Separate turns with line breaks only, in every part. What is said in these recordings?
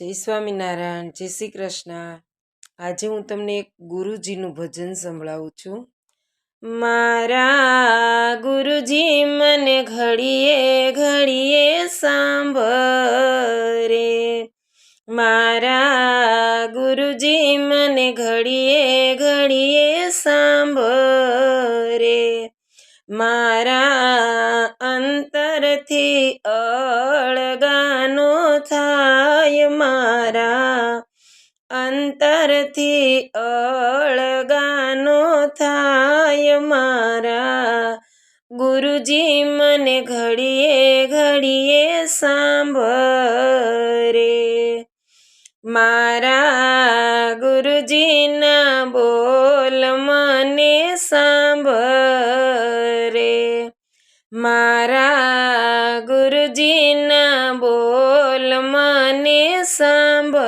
જય સ્વામિનારાયણ, જય શ્રી કૃષ્ણ. આજે હું તમને એક ગુરુજીનું ભજન સંભળાવું છું. મારા ગુરુજી મને ઘડીએ ઘડીએ સાંભરે મારા ગુરુજી મને ઘડીએ ઘડીએ સાંભરે મારા અંતરથી અળગાનો થાય મારા અંતરથી અળગાનો થાય મારા. ગુરુજી મને ઘડીએ ઘડીએ સાંભરે મારા ગુરુજીના બોલ મને સાંભરે મારા સાંભરે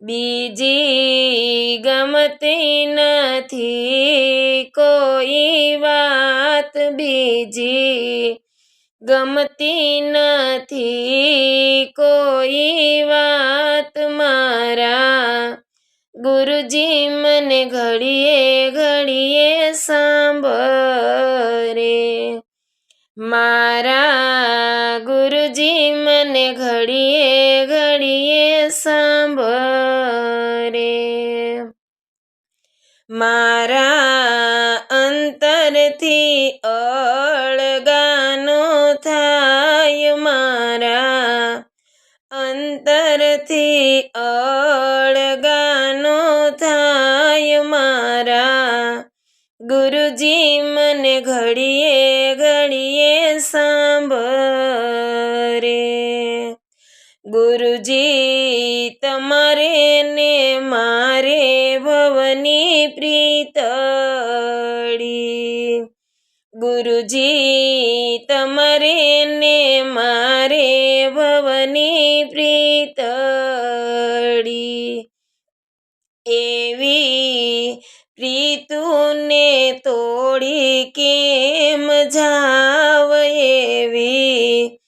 બીજી ગમતી નથી કોઈ વાત. બીજી ગમતી નથી કોઈ વાત. મારા ગુરુજી મને ઘડીએ ઘડીએ સાંભરે મારા ગુરુજી મને ઘડીએ ઘડીએ સાંભરે મારા અંતરથી અળગાનો થાય મારા અંતરથી અળગાનો થાય મારા ગુરુજી મને ઘડીએ ઘડીએ સાંભરે ગુરુજી, તમારે ને મારે ભવની પ્રીતળી. ગુરુજી, તમારે ને મારે ભવની પ્રીતળી. એવી પ્રીતુને તોડી કેમ જાવ એવી?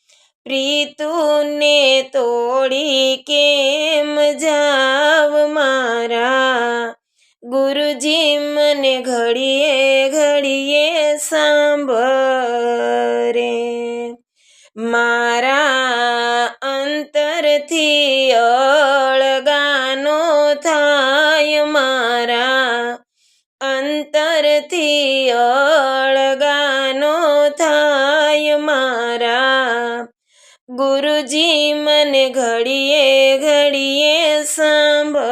પ્રીતુને તોડી કેમ જાવ મારા? ગુરુજી મને ઘડીએ ઘડીએ સાંભરે મારા અંતરથી અળગાનો થાય મારા. ગુરુજી મને ઘડીએ ઘડીએ સાંભરે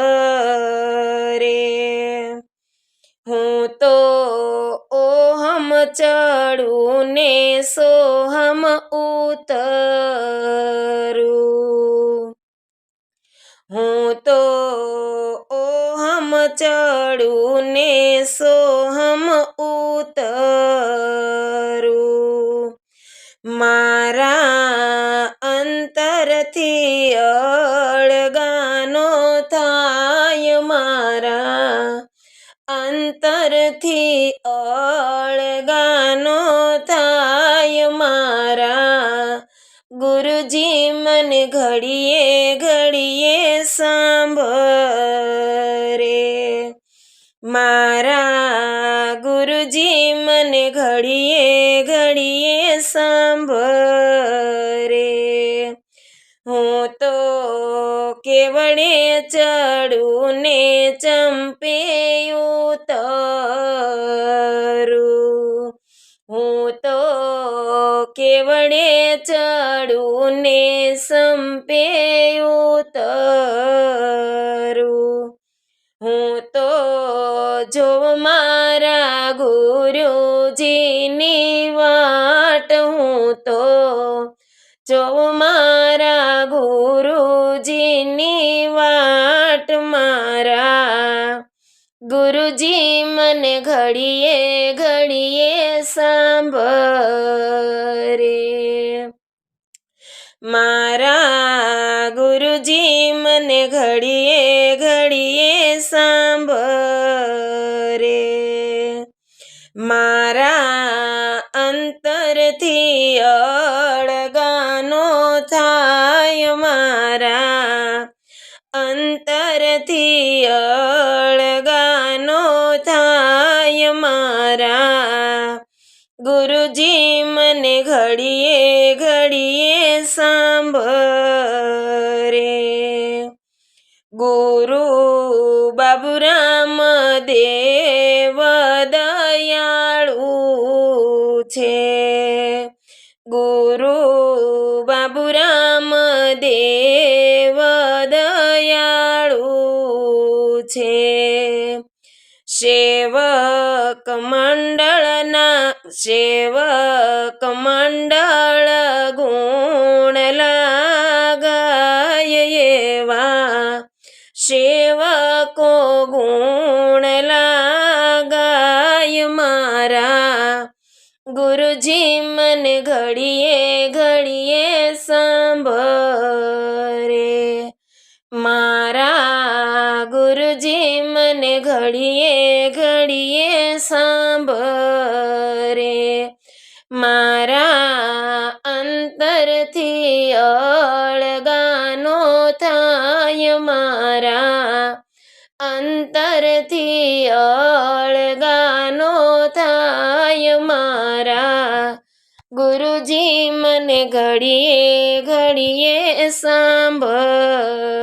હું તો ઓહમ ચડું ને સોહમ હું તો ઓહમ ચડું ને સોહમ ઉતરું. મારા અંતરથી અળગાનો થાય મારા અંતરથી અળગાનો ગુરુજી મને ઘડીએ ઘડીએ સાંભરે મારા ગુરુજી મને ઘડીએ ઘડીએ સાંભરે હું તો કેવડે ચડું ને ચંપે ઉતરું કેવડે ચડું ને સંપે ઉતરું હું તો જો મારા ગુરુજીની વાટ, હું તો જો મારા ગુરુજીની વાટ, મારા ગુરુજી મને ઘડીએ ઘડીએ સાંભરે મારા ગુરુજી મને ઘડીએ ઘડીએ સાંભરે મારા અંતરથી અળગાનો થાય મારા અંતરથી અળગાનો મારા ગુરુજી મને ઘડીએ ઘડીએ સાંભરે ગુરુ બાબુરામ દેવ દયાળુ છે. ગુરુ બાબુરામ દેવ દયાળુ છે. સેવક મંડળના સેવક મંડળ ગુણ લાગાય એવા સેવકો ગુણ લાગાય મારા. ગુરુજી મને ઘડીએ મારા અંતરથી અળગાનો થાય મારા અંતરથી અળગાનો થાય મારા ગુરુજી મને ઘડીએ ઘડીએ સાંભરે